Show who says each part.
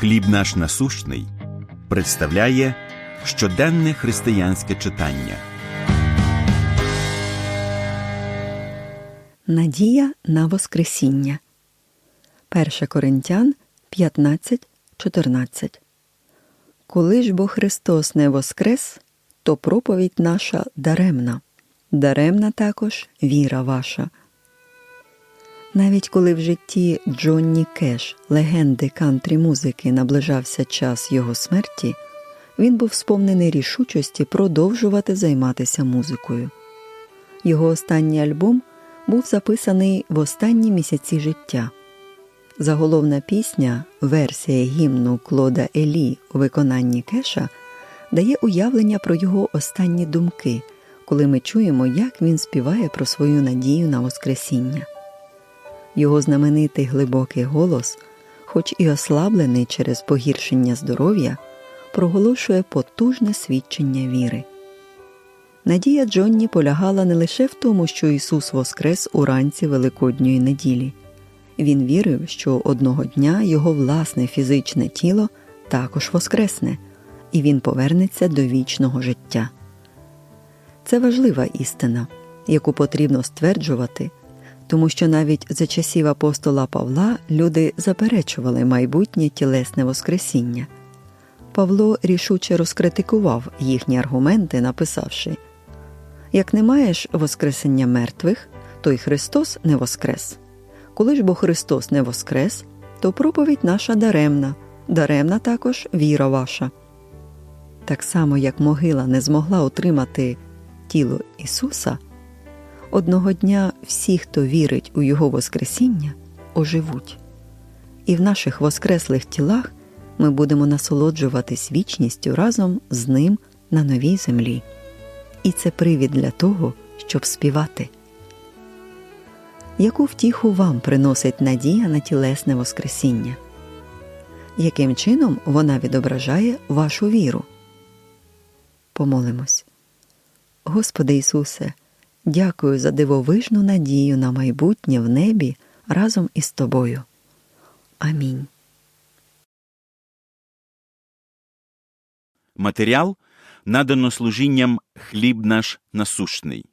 Speaker 1: Хліб наш насущний представляє щоденне християнське читання.
Speaker 2: Надія на Воскресіння. 1 Коринтян 15, 14. Коли ж бо Христос не воскрес, то проповідь наша даремна. Даремна також віра ваша. Навіть коли в житті Джонні Кеш, легенди кантрі музики, наближався час його смерті, він був сповнений рішучості продовжувати займатися музикою. Його останній альбом був записаний в останні місяці життя. Заголовна пісня, версія гімну Клода Елі у виконанні Кеша, дає уявлення про його останні думки, коли ми чуємо, як він співає про свою надію на Воскресіння. Його знаменитий глибокий голос, хоч і ослаблений через погіршення здоров'я, проголошує потужне свідчення віри. Надія Джонні полягала не лише в тому, що Ісус воскрес уранці Великодньої неділі. Він вірив, що одного дня його власне фізичне тіло також воскресне, і він повернеться до вічного життя. Це важлива істина, яку потрібно стверджувати, тому що навіть за часів апостола Павла люди заперечували майбутнє тілесне Воскресіння. Павло рішуче розкритикував їхні аргументи, написавши Як не маєш Воскресення мертвих, то й Христос не воскрес. Коли ж бо Христос не воскрес, то проповідь наша даремна, даремна також віра ваша. Так само, як могила не змогла утримати тіло Ісуса, одного дня всі, хто вірить у Його Воскресіння, оживуть, і в наших воскреслих тілах ми будемо насолоджуватись вічністю разом з Ним на новій землі. І це привід для того, щоб співати. Яку втіху вам приносить надія на тілесне Воскресіння? Яким чином вона відображає вашу віру? Помолимось. Господи Ісусе, дякую за дивовижну надію на майбутнє в небі разом із Тобою. Амінь.
Speaker 1: Матеріал надано служінням Хліб наш насущний.